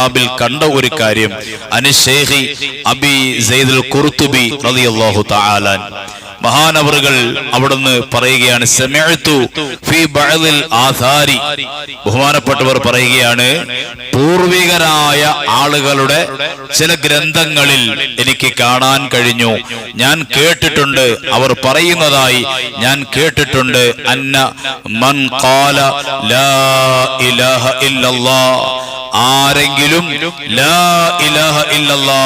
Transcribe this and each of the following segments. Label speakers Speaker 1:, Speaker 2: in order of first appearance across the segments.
Speaker 1: കിതാബിൽ കണ്ട ഒരു കാര്യം. അനിഷേഹി അബി സെയ്ദുൽ കുർത്തുബി റളിയല്ലാഹു തആലാൻ. മഹാനവറുകൾ അവിടുന്ന് പറയുകയാണ് ബഹുമാനപ്പെട്ടവർ പറയുകയാണ് പൂർവികരായ ആളുകളുടെ ചില ഗ്രന്ഥങ്ങളിൽ എനിക്ക് കാണാൻ കഴിഞ്ഞു. ഞാൻ കേട്ടിട്ടുണ്ട് അവർ പറയുന്നതായി ഞാൻ കേട്ടിട്ടുണ്ട്. അന്ന മൻ കാല ലാ ഇലാഹ ഇല്ലല്ലാ. ആരെങ്കിലും ലാ ഇലാഹ ഇല്ലല്ലാ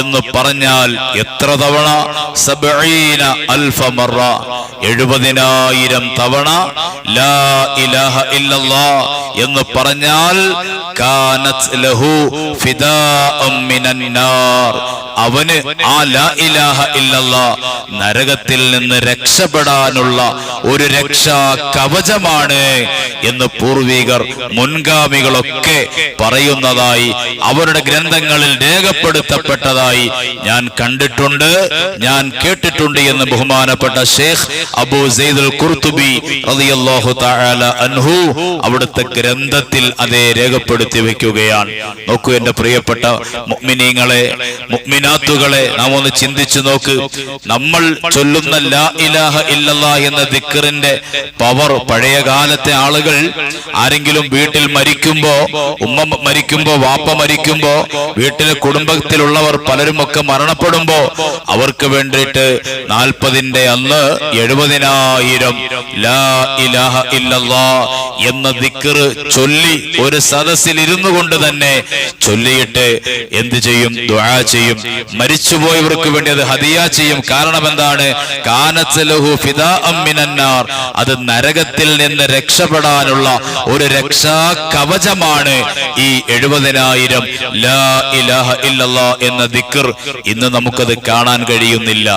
Speaker 1: എന്ന് പറഞ്ഞാൽ എത്ര തവണ? സബഈന അൽഫ മറ എഴുപതിനായിരം തവണ ലാ ഇലാഹ ഇല്ലല്ലാ എന്ന് പറഞ്ഞാൽ കാനത് ലഹു ഫിദാഅം മിനൻ നാർ. അവന് ആ ലാ ഇലാഹ ഇല്ലല്ലാ നരകത്തിൽ നിന്ന് രക്ഷപ്പെടാനുള്ള ഒരു രക്ഷാ കവചമാണ് എന്ന് പൂർവികർ മുൻഗാമികളൊക്കെ പറയുന്നതായി അവരുടെ ഗ്രന്ഥങ്ങളിൽ രേഖപ്പെടുത്തപ്പെട്ടതായി ഞാൻ കണ്ടിട്ടുണ്ട് ഞാൻ കേട്ടിട്ടുണ്ട് എന്ന് ബഹുമാനപ്പെട്ട ഷേഖ് അബൂ സൈദുൽ കുർത്തുബി റളിയല്ലാഹു തആല അൻഹു അവിടുത്തെ ഗ്രന്ഥത്തിൽ അതേ രേഖപ്പെടുത്തി വെക്കുകയാണ്. നോക്കൂ എന്റെ പ്രിയപ്പെട്ട മുഅ്മിനീങ്ങളെ മുഅ്മിനാത്തുകളെ നാം ഒന്ന് ചിന്തിച്ചു നോക്ക്. നമ്മൾ ചൊല്ലുന്ന ലാ ഇലാഹ ഇല്ലല്ലാ എന്ന ദിക്റിന്റെ പവർ പഴയ കാലത്തെ ആളുകൾ ആരെങ്കിലും വീട്ടിൽ മരിക്കുമ്പോ ഉമ്മ മരിക്കുമ്പോ വാപ്പ മരിക്കുമ്പോ വീട്ടിലെ കുടുംബത്തിലുള്ളവർ പലരും ഒക്കെ മരണപ്പെടുമ്പോ അവർക്ക് വേണ്ടിയിട്ട് നാൽപ്പതിന്റെ അന്ന് എഴുപതിനായിരം ലാ ഇലാഹ ഇല്ലല്ലാ എന്ന ദിക്കർ ചൊല്ലി ഒരു സദസ്സിൽ ഇരുന്നു കൊണ്ട് തന്നെ ചൊല്ലിയിട്ട് എന്ത് ചെയ്യും? ദുആ ചെയ്യും. മരിച്ചുപോയവർക്ക് വേണ്ടി അത് ഹദിയ ചെയ്യും. കാരണം എന്താണ്? മിനന്നാർ. അത് നരകത്തിൽ നിന്ന് രക്ഷപ്പെടാനുള്ള ഒരു രക്ഷാ കവചമാണ് ഈ എഴുപതിനായിരം ലാ ഇലാഹ ഇല്ലല്ലാ എന്ന ദിക്കർ ഇന്ന് നമുക്കത് കാണാൻ കഴിയുന്നില്ല.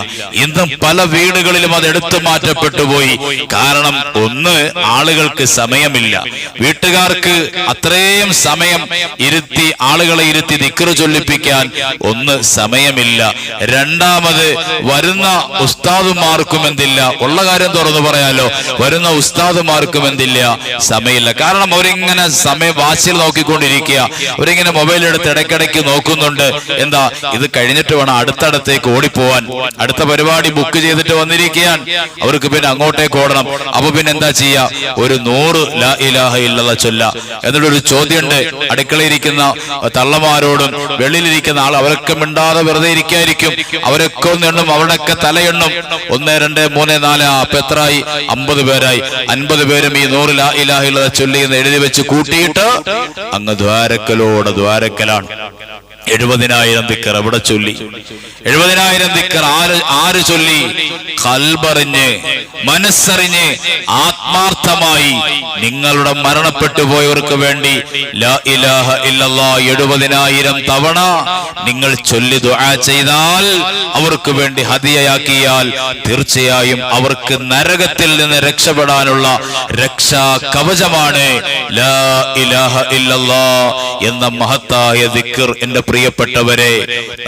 Speaker 1: ഇന്നും പല വീടുകളിലും അത് എടുത്തു മാറ്റപ്പെട്ടു പോയി. കാരണം ഒന്ന് ആളുകൾക്ക് സമയമില്ല. വീട്ടുകാർക്ക് അത്രയും സമയം ഇരുത്തി ആളുകളെ ഇരുത്തി ദിക്ർ ചൊല്ലിപ്പിക്കാൻ ഒന്ന് സമയമില്ല. രണ്ടാമത് വരുന്ന ഉസ്താദുമാർക്കും എന്തില്ല? ഉള്ള കാര്യം തുറന്നു പറയാലോ. വരുന്ന ഉസ്താദുമാർക്കും എന്തില്ല? സമയമില്ല. കാരണം അവരിങ്ങനെ സമയം വാച്ചിൽ നോക്കിക്കൊണ്ടിരിക്കുക. അവരിങ്ങനെ മൊബൈൽ എടുത്ത് ഇടയ്ക്കിടയ്ക്ക് നോക്കുന്നുണ്ട്. എന്താ ഇത് കഴിഞ്ഞിട്ട് വേണം അടുത്തടത്തേക്ക് ഓടിപ്പോവാൻ. അടുത്ത പരിപാടി ബുക്ക് ചെയ്തിട്ട് വന്നിരിക്കുകയാണ്. അവർക്ക് പിന്നെ അങ്ങോട്ടേക്ക് ഓടണം. അപ്പൊ പിന്നെ എന്താ ചെയ്യാ? ഒരു നൂറ് ലാ ഇലാഹ ചൊല്ല. എന്നിട്ടൊരു ചോദ്യമുണ്ട്. അടുക്കളയിരിക്കുന്ന തള്ളമാരോടും വെളിയിലിരിക്കുന്ന ആൾ അവരൊക്കെ മിണ്ടാതെ വെറുതെ ഇരിക്കായിരിക്കും. അവരൊക്കെ ഒന്ന് എണ്ണും അവരുടെയൊക്കെ തലയെണ്ണും. ഒന്ന് രണ്ട് മൂന്ന് നാല് അപ്പൊ എത്രയായി അമ്പത് പേരായി. അൻപത് പേരും ഈ നൂറ് ലാ ഇലാഹ ചൊല്ലി എന്ന് എഴുതി വെച്ച് കൂട്ടിയിട്ട് അങ്ങ് ദ്വാരക്കലോട് ദ്വാരക്കലാണ്. എഴുപതിനായിരം ദിക്കർ എവിടെ ചൊല്ലി. എഴുപതിനായിരം ദിക്കർ ആര് ആര് ചൊല്ലി? കൽബറിഞ്ഞ് മനസ്സറിഞ്ഞ് ആത്മാർത്ഥമായി നിങ്ങളുടെ മരണപ്പെട്ടു പോയവർക്ക് വേണ്ടി ഇലാഹ എഴുപതിനായിരം തവണ നിങ്ങൾ ചൊല്ലി ദുആ ചെയ്താൽ അവർക്ക് വേണ്ടി ഹതിയയാക്കിയാൽ തീർച്ചയായും അവർക്ക് നരകത്തിൽ നിന്ന് രക്ഷപ്പെടാനുള്ള രക്ഷാ കവചമാണ് ലാ ഇലാഹ ഇല്ലല്ലാ എന്ന മഹത്തായ ദിക്കർ എന്റെ പ്രിയപ്പെട്ടവരെ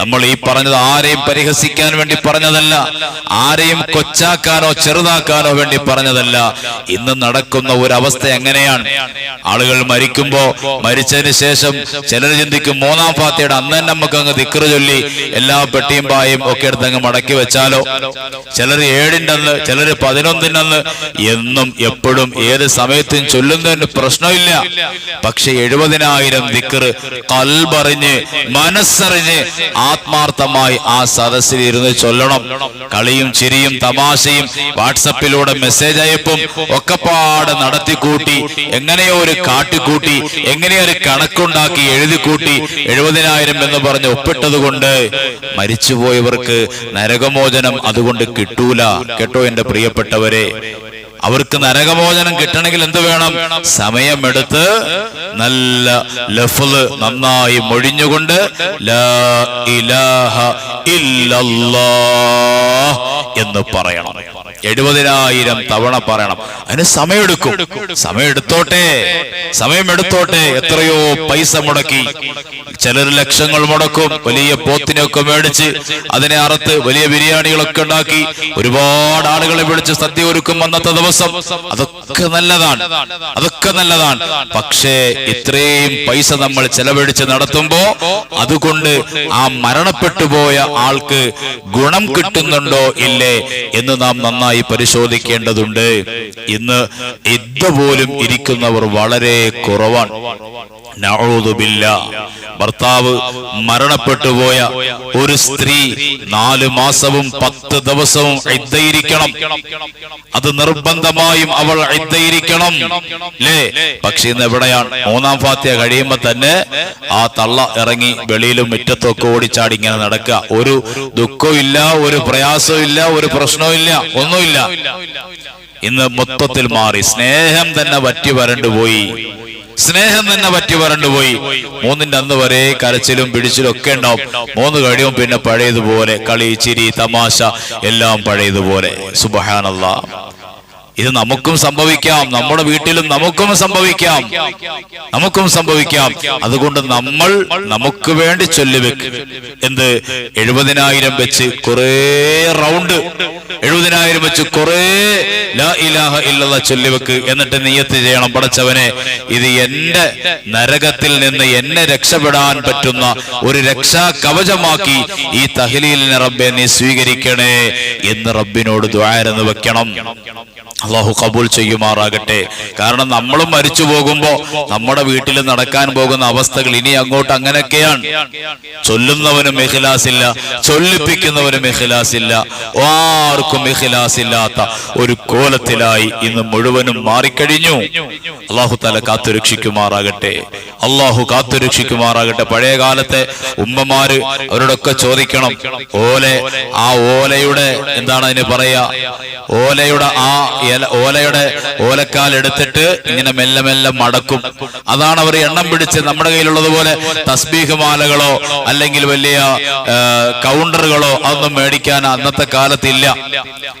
Speaker 1: നമ്മൾ ഈ പറഞ്ഞത് ആരെയും പരിഹസിക്കാൻ വേണ്ടി പറഞ്ഞതല്ല ആരെയും കൊച്ചാക്കാനോ ചെറുതാക്കാനോ വേണ്ടി പറഞ്ഞതല്ല. ഇന്ന് നടക്കുന്ന ഒരു അവസ്ഥ എങ്ങനെയാണ്? ആളുകൾ മരിക്കുമ്പോ മരിച്ചതിന് ശേഷം ചിലർ ചിന്തിക്കും മൂന്നാം പാത്തിയുടെ അന്ന് തന്നെ നമുക്ക് അങ്ങ് ദിക്കർ ചൊല്ലി എല്ലാ പെട്ടിയും പായും ഒക്കെ എടുത്ത് അങ്ങ് മടക്കി വെച്ചാലോ? ചിലർ ഏഴിന്റെ അന്ന് ചിലർ പതിനൊന്നിന്റെ അന്ന് എന്നും എപ്പോഴും ഏത് സമയത്തും ചൊല്ലുന്നതിന് പ്രശ്നമില്ല. പക്ഷെ എഴുപതിനായിരം ദിക്കറ് കൽബറിഞ്ഞ് മനസ്സറിഞ്ഞ് ആത്മാർത്ഥമായി ആ സദസ്സിൽ ഇരുന്ന് ചൊല്ലണം. കളിയും ചിരിയും തമാശയും വാട്സപ്പിലൂടെ മെസ്സേജ് അയപ്പും ഒക്കെപ്പാട് നടത്തിക്കൂട്ടി എങ്ങനെയോ ഒരു കാട്ടിക്കൂട്ടി എങ്ങനെയോ ഒരു കണക്കുണ്ടാക്കി എഴുതി കൂട്ടി എഴുപതിനായിരം എന്ന് പറഞ്ഞ് ഒപ്പിട്ടതുകൊണ്ട് മരിച്ചുപോയവർക്ക് നരകമോചനം അതുകൊണ്ട് കിട്ടൂല. കേട്ടോ എന്റെ പ്രിയപ്പെട്ടവരെ. അവർക്ക് നരകമോചനം കിട്ടണമെങ്കിൽ എന്ത് വേണം? സമയമെടുത്ത് നല്ല ലഫുൾ നന്നായി മൊഴിഞ്ഞുകൊണ്ട് എന്ന് പറയണം. എഴുപതിനായിരം തവണ പറയണം. അതിന് സമയമെടുക്കും. സമയമെടുത്തോട്ടെ. സമയമെടുത്തോട്ടെ. എത്രയോ പൈസ മുടക്കി. ചിലർ ലക്ഷങ്ങൾ മുടക്കും. വലിയ പോത്തിനെയൊക്കെ മേടിച്ച് അതിനെ അറുത്ത് വലിയ ബിരിയാണികളൊക്കെ ഉണ്ടാക്കി. ഒരുപാട് ആളുകളെ വിളിച്ച് സദ്യ ഒരുക്കും അന്നത്തെ ദിവസം. അതൊക്കെ നല്ലതാണ്. അതൊക്കെ നല്ലതാണ്. പക്ഷേ ഇത്രയും പൈസ നമ്മൾ ചെലവഴിച്ച് നടത്തുമ്പോ അതുകൊണ്ട് ആ മരണപ്പെട്ടു പോയ ആൾക്ക് ഗുണം കിട്ടുന്നുണ്ടോ ഇല്ലേ എന്ന് നാം നന്നായി പരിശോധിക്കേണ്ടതുണ്ട്. ഇന്ന് ഇതുപോലും ഇരിക്കുന്നവർ വളരെ കുറവാണ്. ഭർത്താവ് മരണപ്പെട്ടു പോയ ഒരു സ്ത്രീ നാല് മാസവും പത്ത് ദിവസവും ഇദ്ദയിരിക്കണം. അത് നിർബന്ധമായും അവൾ ഇദ്ദയിരിക്കണം. ലേ പക്ഷെ ഇന്ന് എവിടെയാണ്? മൂന്നാം ഫാത്തിയ കഴിയുമ്പോ തന്നെ ആ തള്ള ഇറങ്ങി വെളിയിലും മുറ്റത്തൊക്കെ ഓടിച്ചാടി ഇങ്ങനെ നടക്കുക. ഒരു ദുഃഖവും ഒരു പ്രയാസവും ഒരു പ്രശ്നവും ഒന്നുമില്ല. ഇന്ന് മൊത്തത്തിൽ മാറി. സ്നേഹം തന്നെ വറ്റി വരണ്ടുപോയി സ്നേഹം തന്നെ പറ്റി വരണ്ടുപോയി മൂന്നിന്റെ അന്ന് വരെ കരച്ചിലും പിടിച്ചിലും ഒക്കെ ഉണ്ടാവും. മൂന്ന് കഴിയും പിന്നെ പഴയതുപോലെ കളി ചിരി തമാശ എല്ലാം പഴയതുപോലെ. സുബഹാനല്ല. ഇത് നമുക്കും സംഭവിക്കാം. നമ്മുടെ വീട്ടിലും നമുക്കും സംഭവിക്കാം. നമുക്കും സംഭവിക്കാം. അതുകൊണ്ട് നമ്മൾ നമുക്ക് വേണ്ടി ചൊല്ലിവെക്ക് എന്ത്? എഴുപതിനായിരം വെച്ച് കുറേ റൗണ്ട്. എഴുപതിനായിരം വെച്ച് കുറേ ലാ ഇലാഹ ചൊല്ലി ചൊല്ലിവെക്ക് എന്നിട്ട് നീയത്ത് ചെയ്യണം പടച്ചവനെ. ഇത് എന്റെ നരകത്തിൽ നിന്ന് എന്നെ രക്ഷപ്പെടാൻ പറ്റുന്ന ഒരു രക്ഷാ കവചമാക്കി ഈ തഹലീലിനെ റബ്ബെ നീ സ്വീകരിക്കണേ എന്ന് റബ്ബിനോട് ദ്വാരന്ന് വെക്കണം. അള്ളാഹു കബൂൽ ചെയ്യുമാറാകട്ടെ. കാരണം നമ്മളും മരിച്ചു പോകുമ്പോ നമ്മുടെ വീട്ടിൽ നടക്കാൻ പോകുന്ന അവസ്ഥകൾ ഇനി അങ്ങോട്ട് അങ്ങനെയൊക്കെയാണ്. ചൊല്ലുന്നവനും ഇഖ്ലാസ് ഇല്ല ചൊല്ലിപ്പിക്കുന്നവനും ഇഖ്ലാസ് ഇല്ല ആർക്കും ഇഖ്ലാസ് ഇല്ലാത്ത ഒരു കോലത്തിലായി ഇന്ന് മുഴുവനും മാറിക്കഴിഞ്ഞു. അള്ളാഹു തല കാത്തുരക്ഷിക്കുമാറാകട്ടെ. അള്ളാഹു കാത്തുരക്ഷിക്കുമാറാകട്ടെ പഴയ കാലത്തെ ഉമ്മമാര് അവരോടൊക്കെ ചോദിക്കണം. ഓലെ ആ ഓലയുടെ എന്താണ് അതിന് പറയാ? ഓലയുടെ ആ ഓലയുടെ ഓലക്കാൽ എടുത്തിട്ട് ഇങ്ങനെ മെല്ലെ മെല്ലെ മടക്കും. അതാണ് അവർ എണ്ണം പിടിച്ച് നമ്മുടെ കയ്യിലുള്ളതുപോലെ തസ്ബീഹ് മാലകളോ അല്ലെങ്കിൽ വലിയ കൗണ്ടറുകളോ അതൊന്നും മേടിക്കാൻ അന്നത്തെ കാലത്തില്ല.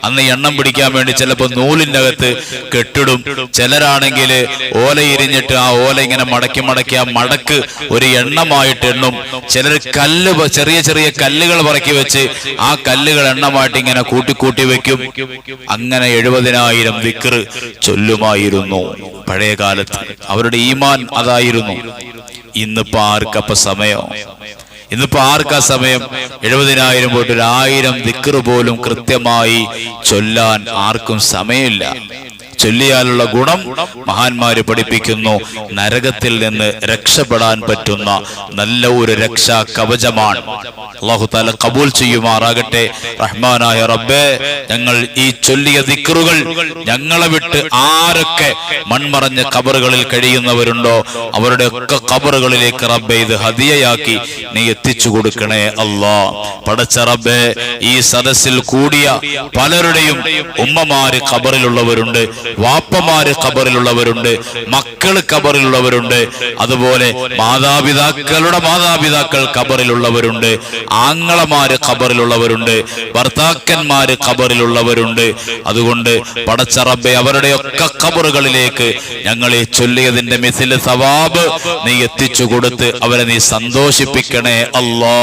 Speaker 1: അന്ന് എണ്ണം പിടിക്കാൻ വേണ്ടി ചിലപ്പോൾ നൂലിന്റെ അകത്ത് കെട്ടിടും. ചിലരാണെങ്കിൽ ഓല ഇരിഞ്ഞിട്ട് ആ ഓല ഇങ്ങനെ മടക്കി മടക്കി ആ മടക്ക് ഒരു എണ്ണമായിട്ട് എണ്ണും. ചിലർ കല്ല് ചെറിയ ചെറിയ കല്ലുകൾ പറക്കി വെച്ച് ആ കല്ലുകൾ എണ്ണമായിട്ട് ഇങ്ങനെ കൂട്ടി കൂട്ടി വെക്കും. അങ്ങനെ എഴുപതിനായിരം വിക്ർ ചൊല്ലുമായിരുന്നു പഴയ കാലത്ത് അവരുടെ ഈമാൻ അതായിരുന്നു. ഇന്നിപ്പോ ആർക്കപ്പ സമയം. ഇന്നിപ്പോ ആർക്കാ സമയം. എഴുപതിനായിരം പോയിട്ട് ഒരു ആയിരം ദിക്കറ് പോലും കൃത്യമായി ചൊല്ലാൻ ആർക്കും സമയമില്ല. ചൊല്ലിയാലുള്ള ഗുണം മഹാന്മാര് പഠിപ്പിക്കുന്നു. നരകത്തിൽ നിന്ന് രക്ഷപ്പെടാൻ പറ്റുന്ന നല്ല ഒരു രക്ഷാ കവചമാണ്. അള്ളാഹു താല കബൂൽ ചെയ്യുമാറാകട്ടെ. റഹ്മാനായ റബ്ബേ ഞങ്ങൾ ഈ ചൊല്ലിയ ദിക്കറുകൾ ഞങ്ങളെ വിട്ട് ആരൊക്കെ മൺമറഞ്ഞ കബറുകളിൽ കഴിയുന്നവരുണ്ടോ അവരുടെ ഒക്കെ കബറുകളിലേക്ക് റബ്ബെ ഇത് ഹതിയയാക്കി നീ എത്തിച്ചു കൊടുക്കണേ അല്ലാ. പടച്ച റബ്ബെ ഈ സദസ്സിൽ കൂടിയ പലരുടെയും ഉമ്മമാര് കബറിലുള്ളവരുണ്ട്. വാപ്പമാര് ഖബറിലുള്ളവരുണ്ട് മക്കൾ ഖബറിലുള്ളവരുണ്ട് അതുപോലെ മാതാപിതാക്കളുടെ മാതാപിതാക്കൾ ഖബറിലുള്ളവരുണ്ട് ആങ്ങളമാര് ഖബറിലുള്ളവരുണ്ട് ഭർത്താക്കന്മാര് ഖബറിലുള്ളവരുണ്ട്. അതുകൊണ്ട് പടച്ച റബ്ബെ അവരുടെയൊക്കെ കബറുകളിലേക്ക് ഞങ്ങളെ ചൊല്ലിയതിന്റെ മിസിൽ സവാബ് നീ എത്തിച്ചു കൊടുത്ത് അവരെ നീ സന്തോഷിപ്പിക്കണേ അല്ലാ.